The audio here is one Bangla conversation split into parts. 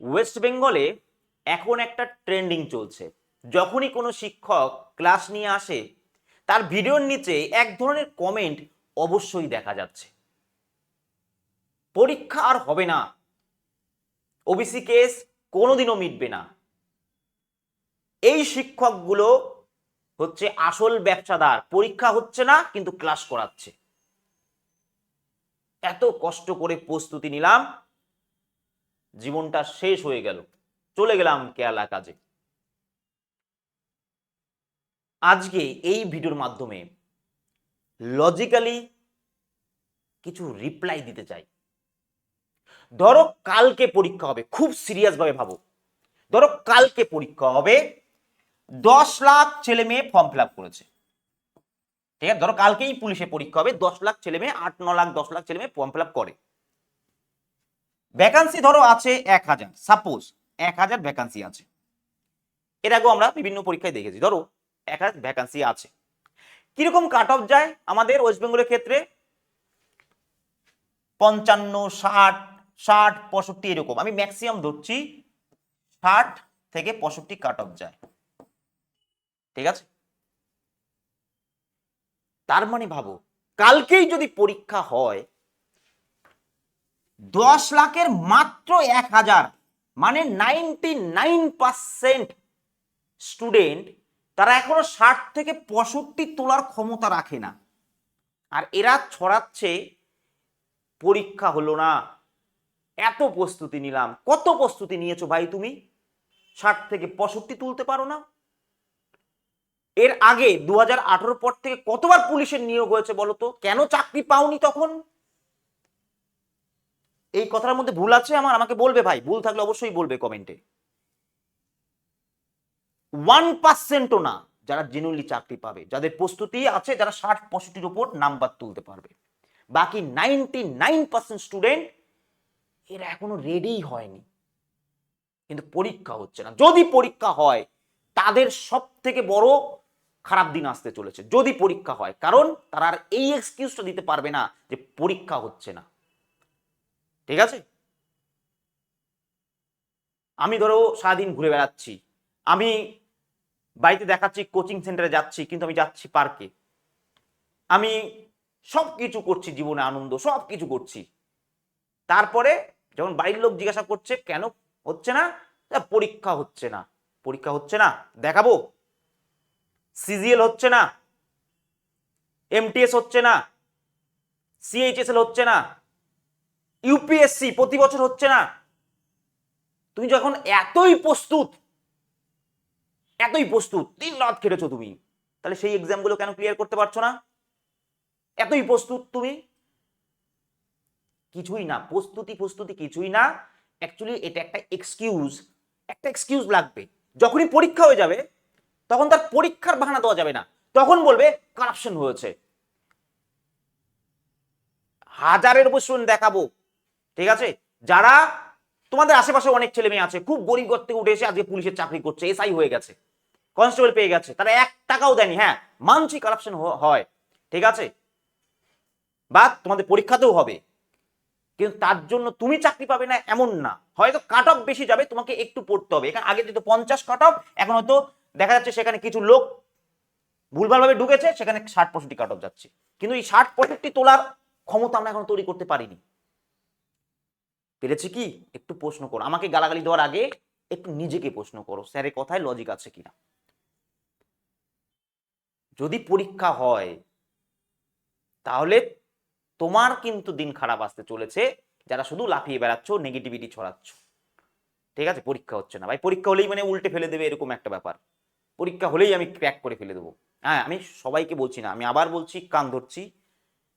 ওয়েস্ট বেঙ্গলে এখন একটা ট্রেন্ডিং চলছে। যখনই কোনো শিক্ষক ক্লাস নিয়ে আসে, তার ভিডিওর নিচে এক ধরনের কমেন্ট অবশ্যই দেখা যাচ্ছে। পরীক্ষা আর হবে না। ওবিসি কেস কোনোদিনও মিটবে না। এই শিক্ষকগুলো হচ্ছে আসল ব্যবসাদার। পরীক্ষা হচ্ছে না, কিন্তু ক্লাস করাচ্ছে। এত কষ্ট করে প্রস্তুতি নিলাম। জীবনটা শেষ হয়ে গেল। চলে গেলাম কেরালা কাজে। আজকে এই ভিডিওর মাধ্যমে লজিক্যালি কিছু রিপ্লাই দিতে চাই। ধরো কালকে পরীক্ষা হবে, খুব সিরিয়াস ভাবে। ভাবো ধরো কালকে পরীক্ষা হবে, দশ লাখ ছেলে মেয়ে ফর্ম ফিল করেছে। ঠিক আছে? ধরো কালকেই পুলিশে পরীক্ষা হবে, দশ লাখ ছেলে মেয়ে আট, ন লাখ, দশ লাখ ছেলে মেয়ে ফর্ম ফিল করে। ভ্যাকান্সি ধরো আছে এক হাজার। সাপোজ এক হাজার ভ্যাকান্সি আছে। এর আগেও আমরা বিভিন্ন পরীক্ষায় দেখেছি। ধরো এক হাজার ভ্যাকান্সি আছে। কীরকম কাট অফ যায় আমাদের ওয়েস্ট বেঙ্গলের ক্ষেত্রে? পঞ্চান্ন, ষাট ষাট, পঁয়ষট্টি এরকম। আমি ম্যাক্সিমাম ধরছি ষাট থেকে পঁয়ষট্টি কাট অফ যায়। ঠিক আছে? তার মানে ভাবো, কালকেই যদি পরীক্ষা হয় দশ লাখের মাত্র এক হাজার। মানে নাইনটি নাইন পার্সেন্ট স্টুডেন্ট তারা এখনও ষাট থেকে পঁয়ষট্টি তোলার ক্ষমতা রাখে না। আর এরা ছড়াচ্ছে, পরীক্ষা হলো না। এত প্রস্তুতি নিলাম। কত প্রস্তুতি নিয়েছো ভাই তুমি? ষাট থেকে পঁয়ষট্টি তুলতে পারো না। এর আগে দু হাজার পর থেকে কতবার পুলিশের নিয়োগ হয়েছে বলো তো? কেন চাকরি পাওনি তখন? এই কথার মধ্যে ভুল আছে আমার, আমাকে বলবে ভাই। ভুল থাকলে অবশ্যই বলবে কমেন্টে ওয়ান পার্সেন্টও না, যারা জেনুইনলি চাকরি পাবে। যাদের প্রস্তুতি আছে, যারা ষাট পঁয়ষট্টির উপর নাম্বার তুলতে পারবে। বাকি নাইনটি নাইন পার্সেন্ট স্টুডেন্ট এরা এখনও রেডিই হয়নি। কিন্তু পরীক্ষা হচ্ছে না। যদি পরীক্ষা হয়, তাদের সব থেকে বড় খারাপ দিন আসতে চলেছে। যদি পরীক্ষা হয়, কারণ তারা আর এই এক্সকিউজটা দিতে পারবে না যে পরীক্ষা হচ্ছে না। ঠিক আছে? আমি ধরো সারাদিন ঘুরে বেড়াচ্ছি। আমি বাড়িতে দেখাচ্ছি কোচিং সেন্টারে যাচ্ছি, কিন্তু আমি যাচ্ছি পার্কে আমি সব কিছু করছি জীবনে আনন্দ সব কিছু করছি। তারপরে যখন বাড়ির লোক জিজ্ঞাসা করছে, কেন হচ্ছে না? পরীক্ষা হচ্ছে না। পরীক্ষা হচ্ছে না, দেখাবো। সিজিএল হচ্ছে না। এমটিএস হচ্ছে না। সিএইচএসএল হচ্ছে না। ইউপিএসসি প্রতি বছর হচ্ছে না। তুমি যখন এতই প্রস্তুত এতই প্রস্তুত, দিন রাত খেটেছো তুমি, তাহলে সেই এক্সামগুলো কেন ক্লিয়ার করতে পারছ না? এতই প্রস্তুত তুমি? কিছুই না, প্রস্তুতি প্রস্তুতি কিছুই না। অ্যাকচুয়ালি এটা একটা এক্সকিউজ একটা এক্সকিউজ লাগবে। যখনই পরীক্ষা হয়ে যাবে, তখন তার পরীক্ষার বাহানা দেওয়া যাবে না। তখন বলবে কারাপশন হয়েছে। হাজারের student দেখাবো ঠিক আছে? যারা তোমাদের আশেপাশে অনেক ছেলে মেয়ে আছে, খুব গরিব ঘর থেকে উঠে এসে আজকে পুলিশের চাকরি করছে এসআই হয়ে গেছে কনস্টেবল পেয়ে গেছে, তারা এক টাকাও দেয়নি হ্যাঁ মানছি কারাপশন হয়, ঠিক আছে? বা তোমাদের পরীক্ষাতেও হবে, কিন্তু তার জন্য তুমি চাকরি পাবে না এমন না, হয়তো কাট অফ বেশি যাবে, তোমাকে একটু পড়তে হবে, এখানে আগে যেহেতু পঞ্চাশ কাট অফ এখন হয়তো দেখা যাচ্ছে সেখানে কিছু লোক ভুলভালভাবে ঢুকেছে, সেখানে ষাট পঁয়ষট্টি কাট অফ যাচ্ছে, কিন্তু এই ষাট পঁয়ষট্টি তোলার ক্ষমতা আমরা এখন তৈরি করতে পারিনি। পেরেছি কি? একটু প্রশ্ন করো। আমাকে গালাগালি দেওয়ার আগে একটু নিজেকে প্রশ্ন করো, স্যারের কথায় লজিক আছে কিনা? যদি পরীক্ষা হয়, তাহলে তোমার কিন্তু দিন খারাপ আসতে চলেছে, যারা শুধু লাফিয়ে বেড়াচ্ছ নেগেটিভিটি ছড়াচ্ছ। ঠিক আছে? পরীক্ষা হচ্ছে না। ভাই, পরীক্ষা হলেই মানে উল্টে ফেলে দেবে, এরকম একটা ব্যাপার। পরীক্ষা হলেই আমি ক্র্যাক করে ফেলে দেবো। হ্যাঁ আমি সবাইকে বলছি না, আমি আবার বলছি, কান ধরছি।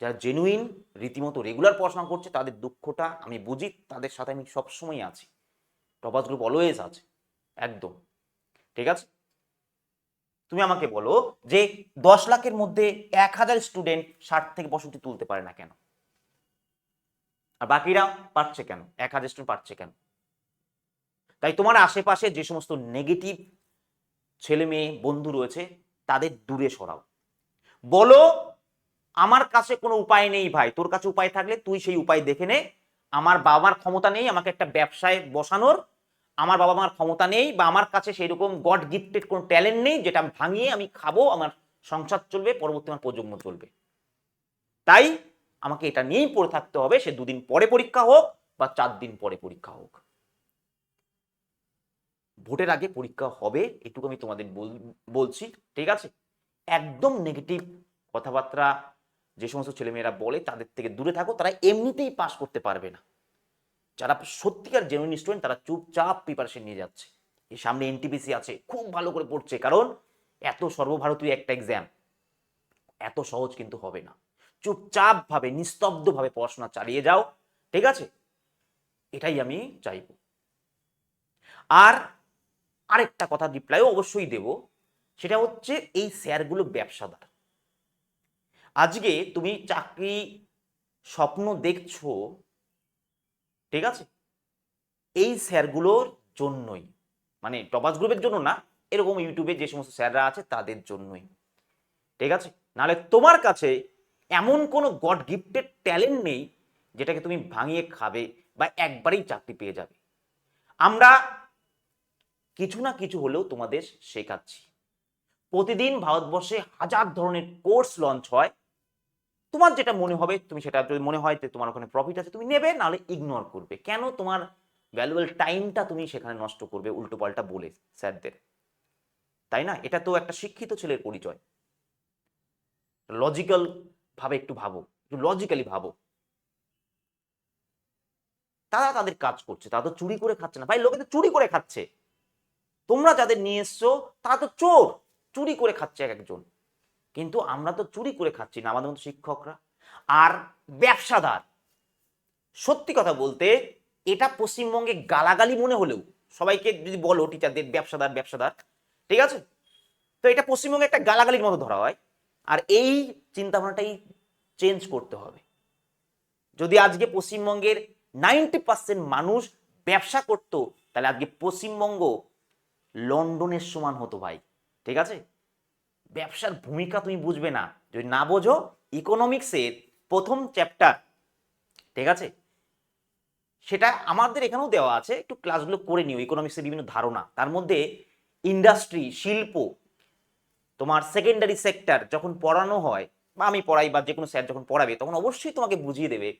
যারা জেনুইন রীতিমতো রেগুলার পড়াশোনা করছে, তাদের দুঃখটা আমি বুঝি, তাদের সাথে আমি সবসময় আছি। টপাস গ্রুপ অলওয়েজ আছে। একদম। ঠিক আছে? তুমি আমাকে বলো যে দশ লাখের মধ্যে এক হাজার স্টুডেন্ট ষাট থেকে পঁয়ষট্টি তুলতে পারে না কেন? আর বাকিরা পারছে কেন? এক হাজার স্টুডেন্ট পারছে কেন? তাই তোমার আশেপাশে যে সমস্ত নেগেটিভ ছেলে মেয়ে বন্ধু রয়েছে, তাদের দূরে সরাও। বলো আমার কাছে কোনো উপায় নেই ভাই। তোর কাছে উপায় থাকলে তুই সেই উপায় দেখে নে। আমার বাবার ক্ষমতা নেই আমাকে একটা ব্যবসায় বসানোর। আমার বাবা মার ক্ষমতা নেই বা আমার কাছে সেই রকম গড গিফটেড কোনো ট্যালেন্ট নেই যেটা আমি ভাঙিয়ে আমি খাব, আমার সংসার চলবে, পরবর্তী আমার প্রজন্ম চলবে। তাই আমাকে এটা নিয়েই পড়ে থাকতে হবে, সে দুদিন পরে পরীক্ষা হোক বা চার দিন পরে পরীক্ষা হোক। ভোটের আগে পরীক্ষা হবে, এটুকু আমি তোমাদের বল- বলছি, ঠিক আছে? একদম নেগেটিভ কথাবার্তা যে সমস্ত ছেলেমেয়েরা বলে তাদের থেকে দূরে থাকো, তারা এমনিতেই পাস করতে পারবে না। যারা সত্যিকার জেনুইন স্টুডেন্ট তারা চুপচাপ প্রিপারেশন নিয়ে যাচ্ছে। এই সামনে এনটিপিসি আছে, খুব ভালো করে পড়ছে, কারণ এত সর্বভারতীয় একটা এক্সাম এত সহজ কিন্তু হবে না। চুপচাপ ভাবে নিস্তব্ধভাবে পড়াশোনা চালিয়ে যাও, ঠিক আছে? এটাই আমি চাইব। আর আরেকটা কথা রিপ্লাইও অবশ্যই দেব, সেটা হচ্ছে এই শেয়ারগুলো ব্যবসাদার। আজকে তুমি চাকরি স্বপ্ন দেখছ, ঠিক আছে? এই স্যারগুলোর জন্যই মানে টপাস গ্রুপের জন্য না, এরকম ইউটিউবে যে সমস্ত স্যাররা আছে তাদের জন্যই, ঠিক আছে? নাহলে তোমার কাছে এমন কোনো গড গিফটেড ট্যালেন্ট নেই যেটাকে তুমি ভাঙিয়ে খাবে বা একবারেই চাকরি পেয়ে যাবে। আমরা কিছু না কিছু হলেও তোমাদের শেখাচ্ছি। প্রতিদিন ভারতবর্ষে হাজার ধরনের কোর্স লঞ্চ হয় তোমার যেটা মনে হবে, তুমি সেটা যদি মনে হয় যে তোমার ওখানে প্রফিট আছে, তুমি নেবে, নাহলে ইগনোর করবে। কেন তোমার ভ্যালুয়েবল টাইমটা তুমি সেখানে নষ্ট করবে? উল্টো পাল্টা বলে স্যারদের। তাই না? এটা তো একটা শিক্ষিত ছেলের পরিচয়। লজিক্যাল ভাবে একটু ভাবো, একটু লজিক্যালি ভাবো। তারা তাদের কাজ করছে, তারা তো চুরি করে খাচ্ছে না। ভাই, লোকে তো চুরি করে খাচ্ছে। তোমরা যাদের নিয়ে এসছো, তারা তো চোর। চুরি করে খাচ্ছে এক একজন। কিন্তু আমরা তো চুরি করে খাচ্ছি না আমাদের মতো শিক্ষকরা। আর ব্যবসাদার, সত্যি কথা বলতে এটা পশ্চিমবঙ্গে গালাগালি মনে হলেও, সবাইকে যদি বলো টিচারদের ব্যবসাদার ব্যবসাদার, ঠিক আছে? তো এটা পশ্চিমবঙ্গে একটা গালাগালির মতো ধরা হয়, আর এই চিন্তাভাবনাটাই চেঞ্জ করতে হবে। যদি আজকে পশ্চিমবঙ্গের নাইনটি পার্সেন্ট মানুষ ব্যবসা করতো, তাহলে আজকে পশ্চিমবঙ্গ লন্ডনের সমান হতো ভাই, ঠিক আছে? ব্যবসার ভূমিকা তুমি বুঝবে না। যদি না বোঝো ইকোনমিক্সের প্রথম চ্যাপ্টার ঠিক আছে? সেটা আমাদের এখানেও দেওয়া আছে, একটু ক্লাসগুলো করে নিও ইকোনমিক্সের বিভিন্ন ধারণা। তার মধ্যে ইন্ডাস্ট্রি শিল্প, তোমার সেকেন্ডারি সেক্টর যখন পড়ানো হয়, বা আমি পড়াই বা যে কোনো স্যার যখন পড়াবে, তখন অবশ্যই তোমাকে বুঝিয়ে দেবে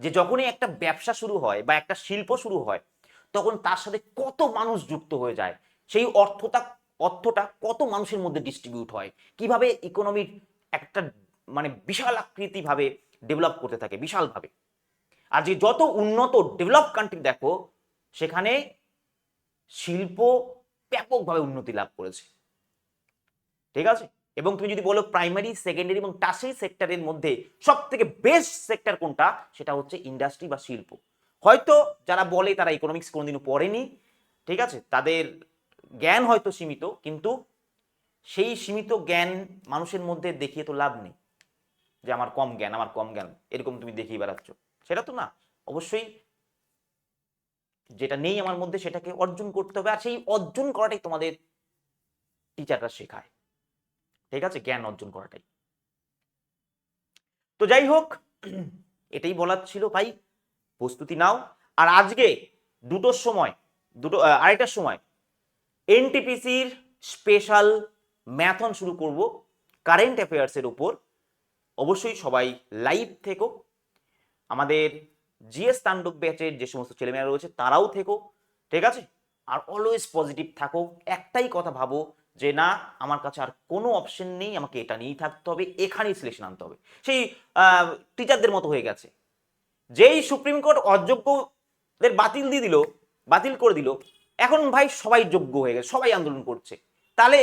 যে যখনই একটা ব্যবসা শুরু হয় বা একটা শিল্প শুরু হয়, তখন তার সাথে কত মানুষ যুক্ত হয়ে যায়। সেই অর্থটা অর্থটা কত মানুষের মধ্যে ডিস্ট্রিবিউট হয়? কীভাবে ইকোনমির একটা মানে বিশাল আকৃতি ভাবে ডেভেলপ করতে থাকে, বিশালভাবে। আর যে যত উন্নত ডেভেলপ কান্ট্রি দেখো, সেখানে শিল্প ব্যাপকভাবে উন্নতি লাভ করেছে। ঠিক আছে? এবং তুমি যদি বলো প্রাইমারি সেকেন্ডারি এবং টার্সারি সেক্টরের মধ্যে সব থেকে বেস্ট সেক্টর কোনটা, সেটা হচ্ছে ইন্ডাস্ট্রি বা শিল্প। হয়তো যারা বলে তারা ইকোনমিক্স কোনোদিনও পড়েনি, ঠিক আছে? তাদের জ্ঞান হয়তো সীমিত, কিন্তু সেই সীমিত জ্ঞান মানুষের মধ্যে দেখিয়ে তো লাভ নেই যে আমার কম জ্ঞান, আমার কম জ্ঞান, এরকম তুমি দেখিয়ে বেড়াচ্ছ। সেটা তো না। অবশ্যই যেটা নেই আমার মধ্যে সেটাকে অর্জন করতে হবে, আর সেই অর্জন করাটাই তোমাদের টিচাররা শেখায়। ঠিক আছে? জ্ঞান অর্জন করাটাই। তো যাই হোক, এটাই বলার ছিল ভাই। প্রস্তুতি নাও। আর আজকে দুটোর সময়, দুটো আড়াইটার সময় এনটিপিসির স্পেশাল ম্যাথন শুরু করব কারেন্ট অ্যাফেয়ার্সের উপর। অবশ্যই সবাই লাইভ থেকো। আমাদের জিএস তাণ্ডব ব্যাচের যে সমস্ত ছেলেমেয়েরা রয়েছে, তারাও থেকো, ঠিক আছে? আর অলওয়েজ পজিটিভ থাকো, একটাই কথা ভাবো যে না, আমার কাছে আর কোনো অপশন নেই, আমাকে এটা নিয়েই থাকতে হবে, এখানেই সিলেকশন আনতে হবে। সেই টিচারদের মতো হয়ে গেছে। যেই সুপ্রিম কোর্ট অযোগ্যদের বাতিল দিয়ে দিল, বাতিল করে দিল এখন ভাই সবাই যোগ্য হয়ে গেছে, সবাই আন্দোলন করছে। তাহলে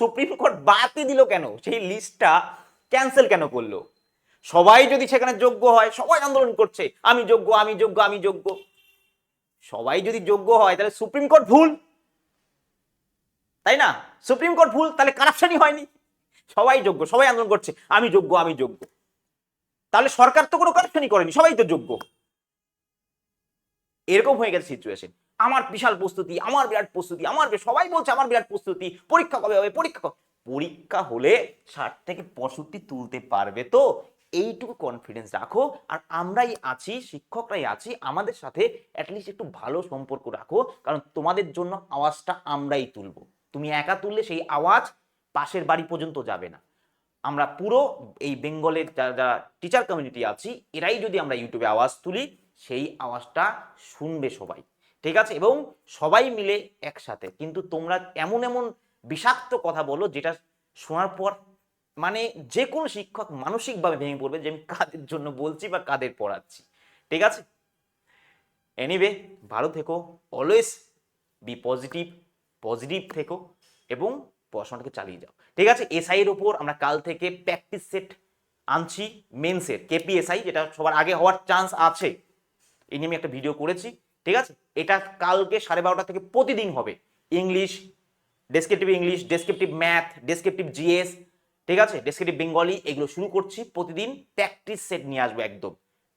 সুপ্রিম কোর্ট বাতিল দিল কেন? সেই লিস্টটা ক্যান্সেল কেন করল? সবাই যদি সেখানে যোগ্য হয়, সবাই আন্দোলন করছে, আমি যোগ্য আমি যোগ্য আমি যোগ্য। সবাই যদি যোগ্য হয়, তাহলে সুপ্রিম কোর্ট ভুল। তাই না? সুপ্রিম কোর্ট ভুল, তাহলে কারাপশনই হয়নি। সবাই যোগ্য, সবাই আন্দোলন করছে, আমি যোগ্য আমি যোগ্য। তাহলে সরকার তো কোনো কারাপশনই করেনি, সবাই তো যোগ্য। এরকম হয়ে গেছে সিচুয়েশন আমার বিশাল প্রস্তুতি, আমার বিরাট প্রস্তুতি আমার সবাই বলছে আমার বিরাট প্রস্তুতি, পরীক্ষা কবে হবে, পরীক্ষা পরীক্ষা হলে ষাট থেকে পঁয়ষট্টি তুলতে পারবে তো? এইটুকু কনফিডেন্স রাখো আর আমরাই আছি, শিক্ষকরাই আছি, আমাদের সাথে অ্যাটলিস্ট একটু ভালো সম্পর্ক রাখো, কারণ তোমাদের জন্য আওয়াজটা আমরাই তুলবো। তুমি একা তুললে সেই আওয়াজ পাশের বাড়ি পর্যন্ত যাবে না। আমরা পুরো এই বেঙ্গলের যারা যারা টিচার কমিউনিটি আছি, এরাই যদি আমরা ইউটিউবে আওয়াজ তুলি, সেই আওয়াজটা শুনবে সবাই। ঠিক আছে? এবং সবাই মিলে একসাথে। কিন্তু তোমরা এমন এমন বিষাক্ত কথা বলো যেটা শোনার পর মানে যে কোনো শিক্ষক মানসিকভাবে ভেঙে পড়বে যে আমি কাদের জন্য বলছি বা কাদের পড়াচ্ছি। ঠিক আছে? এনিওয়ে ভালো থেকো। অলওয়েজ বি পজিটিভ পজিটিভ থেকো এবং পড়াশোনাটাকে চালিয়ে যাও। ঠিক আছে? এসআই এর উপর আমরা কাল থেকে প্র্যাকটিস সেট আনছি মেন্সের কেপিএসআই যেটা সবার আগে হওয়ার চান্স আছে। এই নিয়ে আমি একটা ভিডিও করেছি। ঠিক আছে? এটা কালকে সাড়ে বারোটা থেকে প্রতিদিন হবে। English descriptive English descriptive math descriptive GS ঠিক আছে? ডেসক্রিপটিভ বেঙ্গলি এগুলো শুরু করছি। প্রতিদিন প্র্যাকটিস সেট নিয়ে আসব একদম।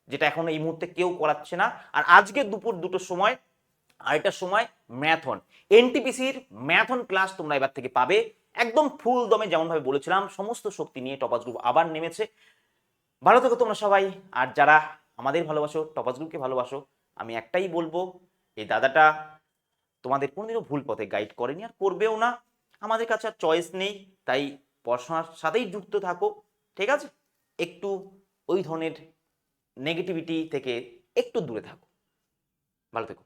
যেটা এখন এই মুহূর্তে কেউ করাচ্ছে না। আর আজকে দুপুর দুটোর সময় আরেকটার সময় ম্যাথন এনটিপিসির ম্যাথন ক্লাস তোমরা এবার থেকে পাবে। একদম ফুল দমে যেমনভাবে বলেছিলাম, সমস্ত শক্তি নিয়ে টপাস গ্রুপ আবার নেমেছে। ভালো থেকো তোমরা সবাই। আর যারা আমাদের ভালোবাসো টপাস গ্রুপকে ভালোবাসো আমি একটাই বলব, এই দাদাটা তোমাদের কোনোদিনও ভুল পথে গাইড করেনি আর করবেও না। আমাদের কাছে আর চয়েস নেই, তাই পড়াশোনার সাথেই যুক্ত থাকো, ঠিক আছে? একটু ওই ধরনের নেগেটিভিটি থেকে একটু দূরে থাকো। ভালো থেকো।